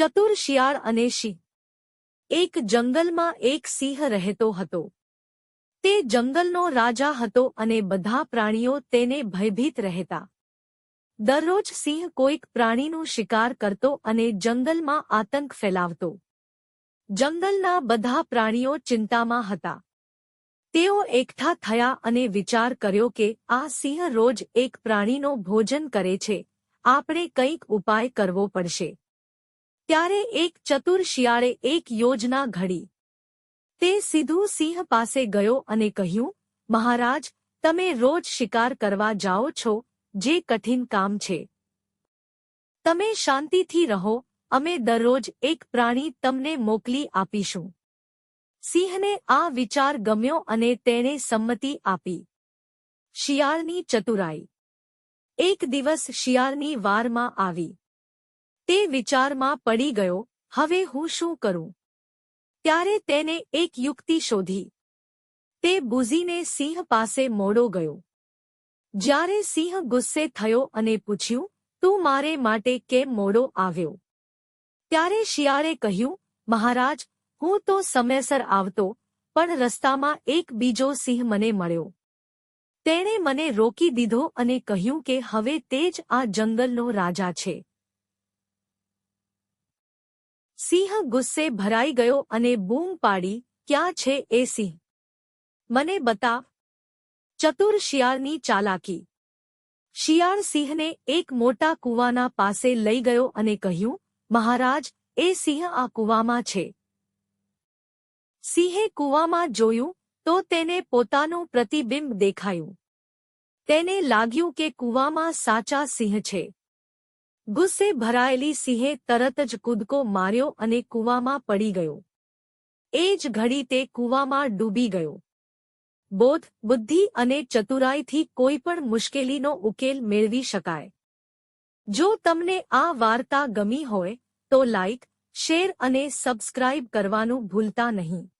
ચતુર શિયાળ અને સિંહ એક જંગલમાં એક સિંહ રહેતો હતો. તે જંગલનો રાજા હતો અને બધા પ્રાણીઓ તેને ભયભીત રહેતા. દરરોજ સિંહ કોઈક પ્રાણીનું શિકાર કરતો અને જંગલમાં આતંક ફેલાવતો. જંગલના બધા પ્રાણીઓ ચિંતામાં હતા. તેઓ એકઠા થયા અને વિચાર કર્યો કે આ સિંહ રોજ એક પ્રાણીનો ભોજન કરે છે. આપણે કંઈક ઉપાય કરવો પડશે. ત્યારે એક ચતુર શિયાળે એક યોજના ઘડી. તે સીધું સિંહ પાસે ગયો અને કહ્યું, મહારાજ, તમે રોજ શિકાર કરવા જાઓ છો, જે કઠિન કામ છે. તમે શાંતિથી રહો, અમે દરરોજ એક પ્રાણી તમને મોકલી આપીશું. સિંહને આ વિચાર ગમ્યો અને તેણે સંમતિ આપી. શિયાળની ચતુરાઈ. એક દિવસ શિયાળની વારમાં આવી. તે વિચારમાં પડી ગયો, હવે હું શું કરું? ત્યારે તેને એક યુક્તિ શોધી. તે બુઝીને સિંહ પાસે મોડો ગયો. જ્યારે સિંહ ગુસ્સે થયો અને પૂછ્યું, તું મારે માટે કેમ મોડો આવ્યો? ત્યારે શિયાળે કહ્યું, મહારાજ, હું તો સમયસર આવતો, પણ રસ્તામાં એક બીજો સિંહ મને મળ્યો. તેણે મને રોકી દીધો અને કહ્યું કે હવે તે જ આ જંગલનો રાજા છે. સિંહ ગુસ્સે ભરાઈ ગયો અને બૂમ પાડી, ક્યાં છે એ સિંહ? મને બતાવ. ચતુર શિયાળની ચાલાકી. શિયાળ સિંહને એક મોટા કૂવાના પાસે લઈ ગયો અને કહ્યું, મહારાજ, એ સિંહ આ કૂવામાં છે. સિંહે કૂવામાં જોયું તો તેને પોતાનું પ્રતિબિંબ દેખાયું. તેને લાગ્યું કે કૂવામાં સાચા સિંહ છે. ગુસ્સે ભરાયેલી સિંહે તરત જ કૂદકો માર્યો અને કૂવામાં પડી ગયો. એ જ ઘડી તે કૂવામાં ડૂબી ગયો. બોધ, બુદ્ધિ અને ચતુરાઈથી કોઈ પણ મુશ્કેલીનો ઉકેલ મેળવી શકાય. જો તમને આ વાર્તા ગમી હોય, તો લાઇક શેર અને સબસ્ક્રાઇબ કરવાનું ભૂલતા નહીં.